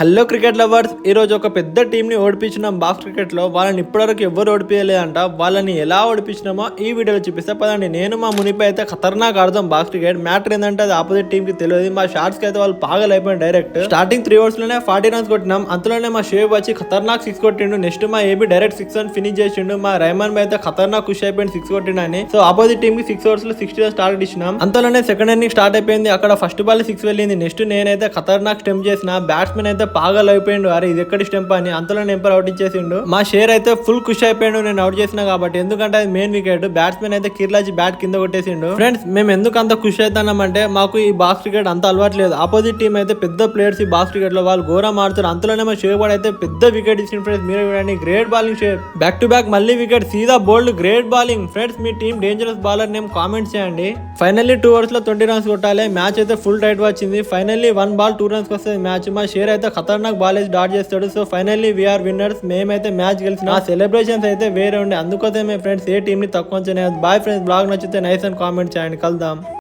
Hello cricket lovers ఈ రోజు ఒక పెద్ద టీంని ఓడిపించినాం. బాక్స్ క్రికెట్లో వాళ్ళని ఇప్పటివరకు ఎవరు ఓడిపించలేదంట వాళ్ళని ఎలా ఓడిపించినామో ఈ వీడియోలో చూపిస్తా. పదండి నేను మా మునిపై అయితే ఖతర్నాక్ ఆడదాం బాక్స్ క్రికెట్. మ్యాటర్ ఏంటంటే అది ఆపోజిట్ టీంకి తెలియదు. మా షార్ట్స్కి అయితే వాళ్ళు పాగల్ అయిపోయింది డైరెక్ట్. స్టార్టింగ్ త్రీ ఓవర్స్లోనే ఫార్టీ రన్స్ కొట్టినాం. అంతలోనే మా షేబ్ వచ్చి ఖతర్నాక్ సిక్స్ కొట్టిండు. నెక్స్ట్ మా ఏబీ డైరెక్ట్ సిక్స్ అని ఫినిష్ చేసిండు. మా రైమాన్ బై అయితే ఖతర్నాక్ ఖుషి అయిపోయింది సిక్స్ కొట్టిండని. సో ఆపోజిట్ టీంకి సిక్స్ ఓవర్స్లో సిక్స్టీ స్టార్ట్ ఇచ్చినాం. అంతలోనే సెకండ్ ఇన్నింగ్ స్టార్ట్ అయిపోయింది. అక్కడ ఫస్ట్ బాల్ సిక్స్ వెళ్ళింది. నెక్స్ట్ నేనైతే ఖతర్నాక్ స్టెమ్ చేసిన. బ్యాట్స్మెన్ అయితే పాగల్ అయిపోయిండు అరే ఇది ఎక్కడి స్టెంప్ అని అంతలో నెంపర్ అవుట్ ఇచ్చేసిండు. మా షేర్ అయితే ఫుల్ ఖుషి అయిపోయిండు నేను అవుట్ చేసిన కాబట్టి. ఎందుకంటే అది మెయిన్ వికెట్ బ్యాట్స్మెన్ అయితే కిర్లాజీ బ్యాట్ కింద కొట్టేసిండు. ఫ్రెండ్స్ మేము ఎందుకు అంత ఖుషి అవుతున్నామంటే మాకు ఈ బాక్స్ క్రికెట్ అంత అలవాట్లేదు. ఆపోజిట్ టీం అయితే పెద్ద ప్లేయర్స్ ఈ బాక్స్ క్రికెట్లో వాళ్ళు ఘోరం ఆడుతారు. అంతలోనే మా షేర్ బాడ్ అయితే పెద్ద వికెట్ ఇచ్చిన ఫ్రెండ్స్ మీరు చూడండి. Great bowling share back to back మళ్ళీ వికెట్ సీదా బోల్డ్ గ్రేట్ బాలింగ్ ఫ్రెండ్స్ మీ team dangerous bowler name comment చేయండి. ఫైనల్లీ టూ ఓవర్స్లో ట్వంటీ రన్స్ కొట్టాలి. మ్యాచ్ అయితే ఫుల్ టైట్ వచ్చింది. Finally one ball two runs వస్తుంది మ్యాచ్ మా షేర్ అయితే ఖతర్నాక్ బాలేజ్ డాట్ చేస్తాడు. So finally we are winners మేమైతే మ్యాచ్ గెలిచిన సెలబ్రేషన్స్ అయితే వేరే ఉండే. అందుకోసమే ఫ్రెండ్స్ ఏ టీమ్ని తక్కువ బాయ్ ఫ్రెండ్స్ బ్లాగ్ నచ్చితే నైస్ అని కామెంట్ చేయండి. కలుద్దాం.